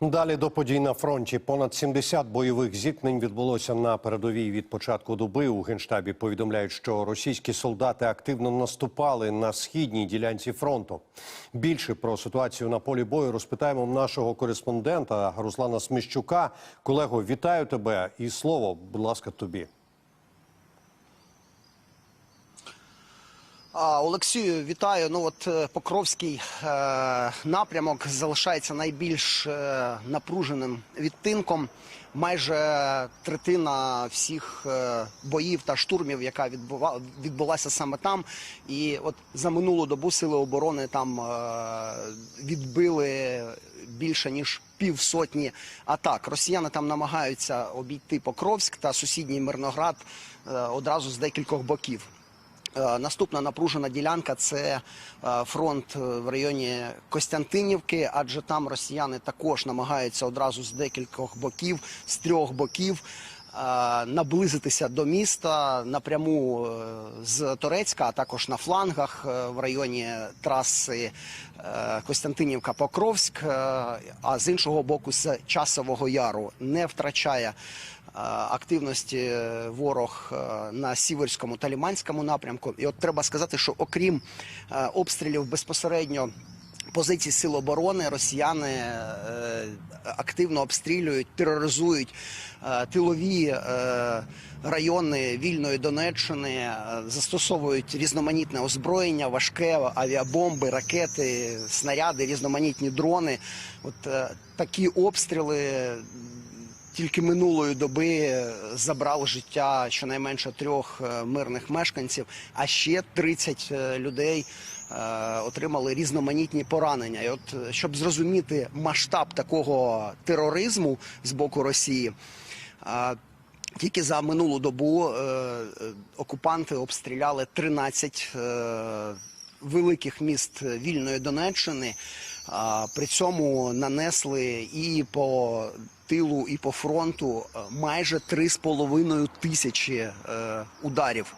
Далі до подій на фронті. Понад 70 бойових зіткнень відбулося на передовій від початку доби. У генштабі повідомляють, що російські солдати активно наступали на східній ділянці фронту. Більше про ситуацію на полі бою розпитаємо нашого кореспондента Руслана Сміщука. Колего, вітаю тебе і слово, будь ласка, тобі. Олексію, вітаю. Ну от е, Покровський е, напрямок залишається найбільш е, напруженим відтинком. Майже третина всіх е, боїв та штурмів, яка відбува, відбулася саме там. І от за минулу добу сили оборони там е, відбили більше ніж півсотні атак. Росіяни там намагаються обійти Покровськ та сусідній Мирноград е, одразу з декількох боків. Е, Наступна напружена ділянка це е, фронт е, в районі Костянтинівки, адже там росіяни також намагаються одразу з декількох боків, з трьох боків. Наблизитися до міста напряму з Торецька, а також на флангах в районі траси Костянтинівка-Покровськ, а з іншого боку з Часового Яру не втрачає активності е, ворог е, на Сіверському та Ліманському напрямку. І от треба сказати, що окрім е, обстрілів безпосередньо. Позиції сил оборони росіяни е, активно обстрілюють, тероризують е, тилові е, райони вільної Донеччини, е, застосовують різноманітне озброєння, важке авіабомби, ракети, снаряди, різноманітні дрони. От е, такі обстріли тільки минулої доби забрали життя щонайменше трьох е, мирних мешканців, а ще 30 е, людей е, отримали різноманітні поранення. І от е, щоб зрозуміти масштаб такого тероризму з боку Росії. е, тільки за минулу добу е, е, окупанти обстріляли 13 е, великих міст вільної Донеччини. При цьому нанесли і по тилу, і по фронту е, майже 3,5 тисячі е, ударів.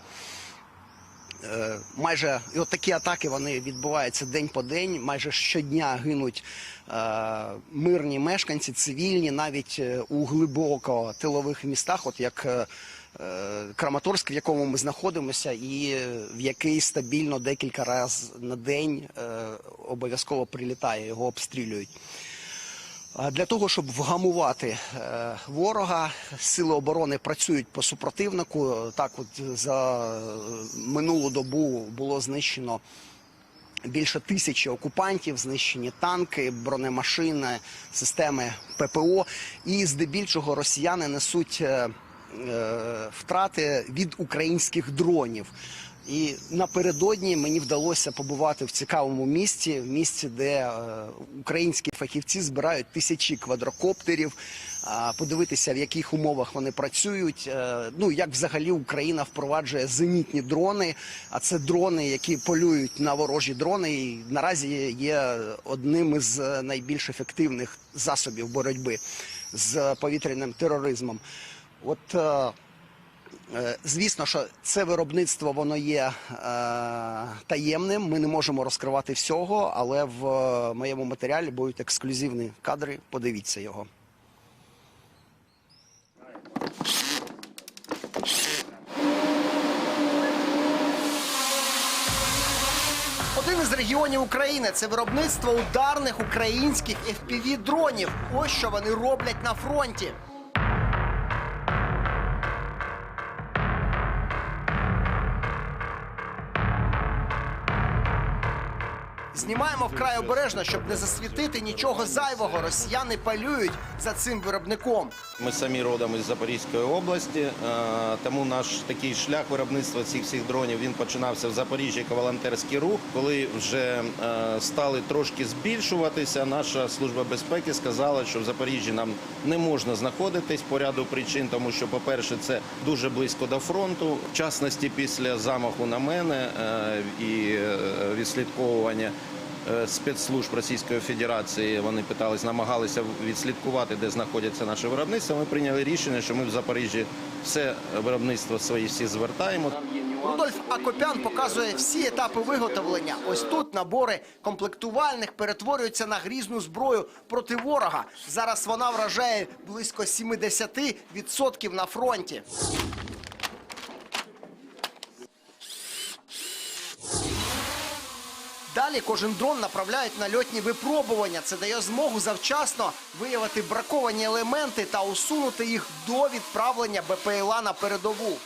Е, майже і от такі атаки вони відбуваються день по день. Майже щодня гинуть мирні мешканці, цивільні, навіть у глибоко тилових містах, от як Краматорськ, в якому ми знаходимося, і е, в який стабільно декілька разів на день е, обов'язково прилітає, його обстрілюють. Для того, щоб вгамувати е, ворога, сили оборони працюють по супротивнику. Так, от за е, минулу добу було знищено більше тисячі окупантів, знищені танки, бронемашини, системи ППО. І здебільшого росіяни несуть е, е, втрати від українських дронів. І напередодні мені вдалося побувати в цікавому місці, в місці, де е, українські фахівці збирають тисячі квадрокоптерів, подивитися, в яких умовах вони працюють. е, Ну як взагалі Україна впроваджує зенітні дрони. А це дрони, які полюють на ворожі дрони. І наразі є одним із е, найбільш ефективних засобів боротьби з повітряним тероризмом. От е, Е, Звісно, що це виробництво воно є е, таємним. Ми не можемо розкривати всього, але в моєму матеріалі будуть ексклюзивні кадри. Подивіться його. Один із регіонів України це виробництво ударних українських fpv дронів. Ось що вони роблять на фронті. Знімаємо вкрай обережно, щоб не засвітити нічого зайвого. Росіяни палюють за цим виробником. Ми самі родом із Запорізької області, е, тому наш такий шлях виробництва цих всіх дронів він починався в Запоріжжі як волонтерський рух. Коли вже е, стали трошки збільшуватися, наша служба безпеки сказала, що в Запоріжжі нам не можна знаходитись по ряду причин, тому що, по-перше, це дуже близько до фронту. В частності після замаху на мене е, і відслідковування. Е, спецслужб Російської Федерації. Вони питались, намагалися відслідкувати, де знаходяться наші виробництва. Ми прийняли рішення, що ми в Запоріжжі все виробництво свої всі звертаємо. Рудольф Акопян показує всі етапи виготовлення. Ось тут набори комплектувальних перетворюються на грізну зброю проти ворога. Зараз вона вражає близько 70% на фронті. Далі кожен дрон направляють на льотні випробування. Це дає змогу завчасно виявити браковані елементи та усунути їх до відправлення БПЛА на передову.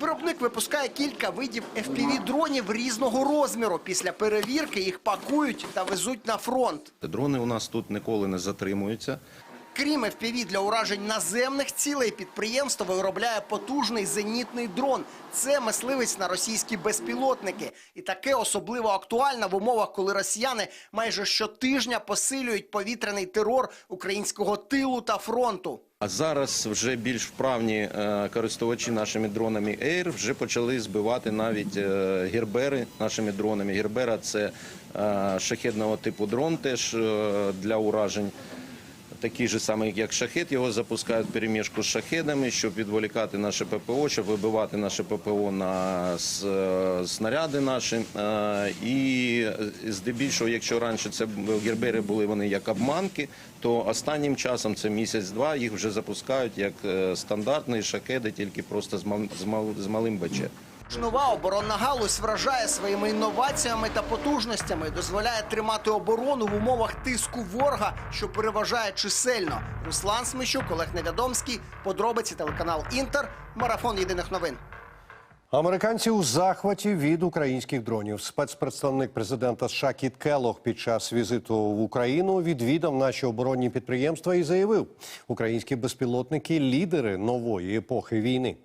Виробник випускає кілька видів FPV-дронів різного розміру. Після перевірки їх пакують та везуть на фронт. Дрони у нас тут ніколи не затримуються. Крім FPV для уражень наземних цілей, підприємство виробляє потужний зенітний дрон. Це мисливець на російські безпілотники. І таке особливо актуально в умовах, коли росіяни майже щотижня посилюють повітряний терор українського тилу та фронту. А зараз вже більш вправні е, користувачі нашими дронами Air вже почали збивати навіть е, гербери нашими дронами. Гербера це е, шахедного типу дрон, теж для уражень. Такий же самий, як шахет, його запускають в переміжку з шахедами, щоб відволікати наше ППО, щоб вибивати наше ППО на е, снаряди наші. Е, І здебільшого, якщо раніше це гербери були вони як обманки, то останнім часом, це місяць-два, їх вже запускають як е, стандартні шахеди, тільки просто з мал- з малим БЧ. Нова оборонна галузь вражає своїми інноваціями та потужностями, дозволяє тримати оборону в умовах тиску ворога, що переважає чисельно. Руслан Смищук, Олег Невядомський, подробиці телеканал Інтер, марафон єдиних новин. Американці у захваті від українських дронів. Спецпредставник президента США Кіт Келлог під час візиту в Україну відвідав наші оборонні підприємства і заявив: українські безпілотники лідери нової епохи війни.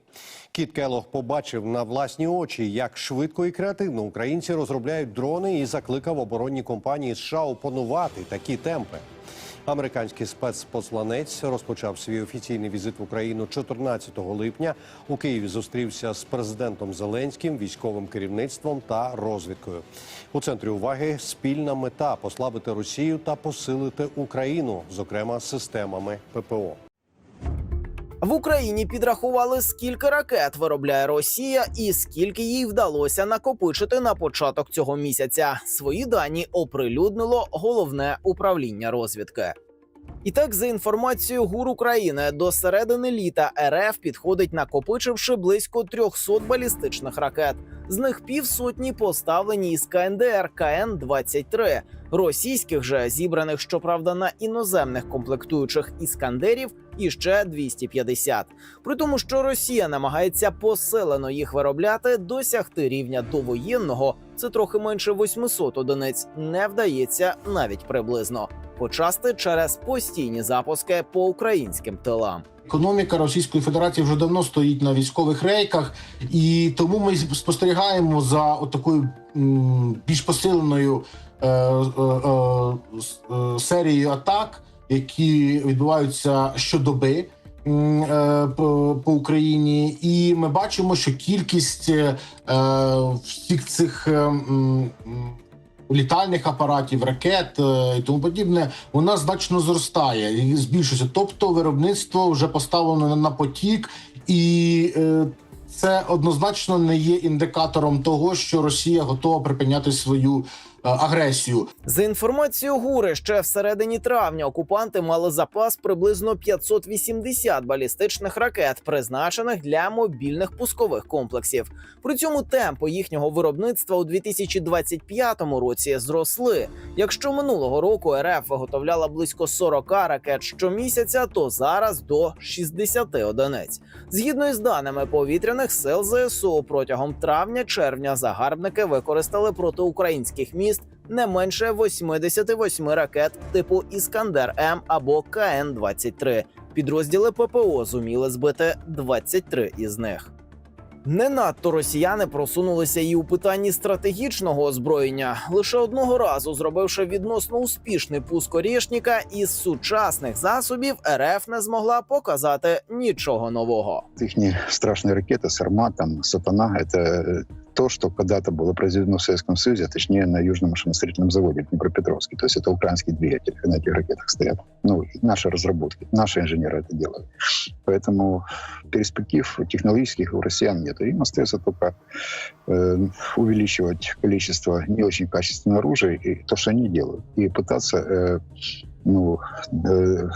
Кіт Келлог побачив на власні очі, як швидко і креативно українці розробляють дрони і закликав оборонні компанії США опанувати такі темпи. Американський спецпосланець розпочав свій офіційний візит в Україну 14 липня. У Києві зустрівся з президентом Зеленським, військовим керівництвом та розвідкою. У центрі уваги спільна мета послабити Росію та посилити Україну, зокрема системами ППО. В Україні підрахували, скільки ракет виробляє Росія і скільки їй вдалося накопичити на початок цього місяця. Свої дані оприлюднило головне управління розвідки. І так, за інформацією ГУР України, до середини літа РФ підходить, накопичивши близько 300 балістичних ракет. З них півсотні поставлені із КНДР КН-23. Російських же зібраних, щоправда, на іноземних комплектуючих іскандерів і ще 250. При тому, що Росія намагається посилено їх виробляти, досягти рівня довоєнного це трохи менше 800 одиниць. Не вдається навіть приблизно. Почасти через постійні запуски по українським тилам. Економіка Російської Федерації вже давно стоїть на військових рейках, і тому ми спостерігаємо за такою більш посиленою е, е, е, е, серією атак, які відбуваються щодоби е, по, по Україні, і ми бачимо, що кількість е, всіх цих е, літальних апаратів, ракет е, і тому подібне, вона значно зростає і збільшується. Тобто, виробництво вже поставлено на- потік, і е, це однозначно не є індикатором того, що Росія готова припиняти свою агресію. За інформацією ГУРи, ще в середині травня окупанти мали запас приблизно 580 балістичних ракет, призначених для мобільних пускових комплексів. При цьому темпи їхнього виробництва у 2025 році зросли. Якщо минулого року РФ виготовляла близько 40 ракет щомісяця, то зараз до 60 одиниць. Згідно із даними повітряних сил ЗСУ, протягом травня-червня загарбники використали проти українських міст не менше 88 ракет типу Іскандер М або КН 23 Підрозділи ППО зуміли збити 23 із них. Не надто росіяни просунулися і у питанні стратегічного озброєння, лише одного разу зробивши відносно успішний пуск Орєшніка, із сучасних засобів РФ не змогла показати нічого нового. Їхні страшні ракети, Сармат, там Сатана, це то, что когда-то было произведено в Советском Союзе, а точнее на Южном машиностроительном заводе в Днепропетровске. То есть это украинские двигатели на этих ракетах стоят. Ну, наши разработки, наши инженеры это делают. Поэтому перспектив технологических у россиян нет. Им остается только э, увеличивать количество не очень качественного оружия и то, что они делают, и пытаться э, ну, э,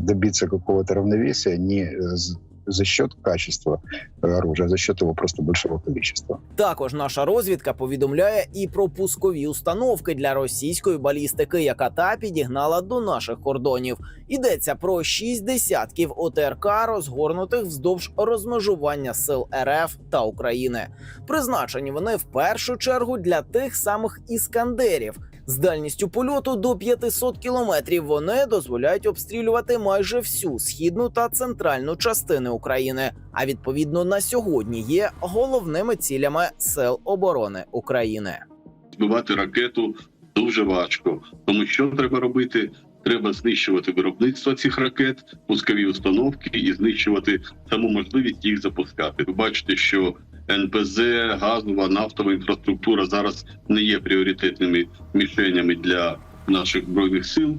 добиться какого-то равновесия не з- за счет качества э, оружия, за счет его просто большого количества. Також наша розвідка повідомляє і про пускові установки для російської балістики, яка та підігнала до наших кордонів. Йдеться про шість десятків ОТРК, розгорнутих вздовж розмежування сил РФ та України. Призначені вони в першу чергу для тих самих іскандерів. З дальністю польоту до 500 кілометрів вони дозволяють обстрілювати майже всю східну та центральну частини України. А відповідно на сьогодні є головними цілями сил оборони України. збивати ракету дуже важко. Тому що треба робити? Треба знищувати виробництво цих ракет, пускові установки і знищувати саму можливість їх запускати. Ви бачите, що НПЗ, газова, нафтова інфраструктура зараз не є пріоритетними мішенями для наших збройних сил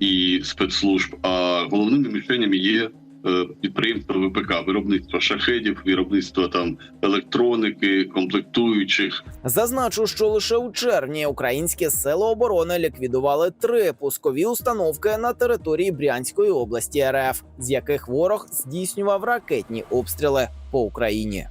і спецслужб. А головними мішенями є е, підприємства ВПК, виробництво шахедів, виробництво там електроніки, комплектуючих, Зазначу, що лише у червні українські сили оборони ліквідували три пускові установки на території Брянської області РФ, з яких ворог здійснював ракетні обстріли по Україні.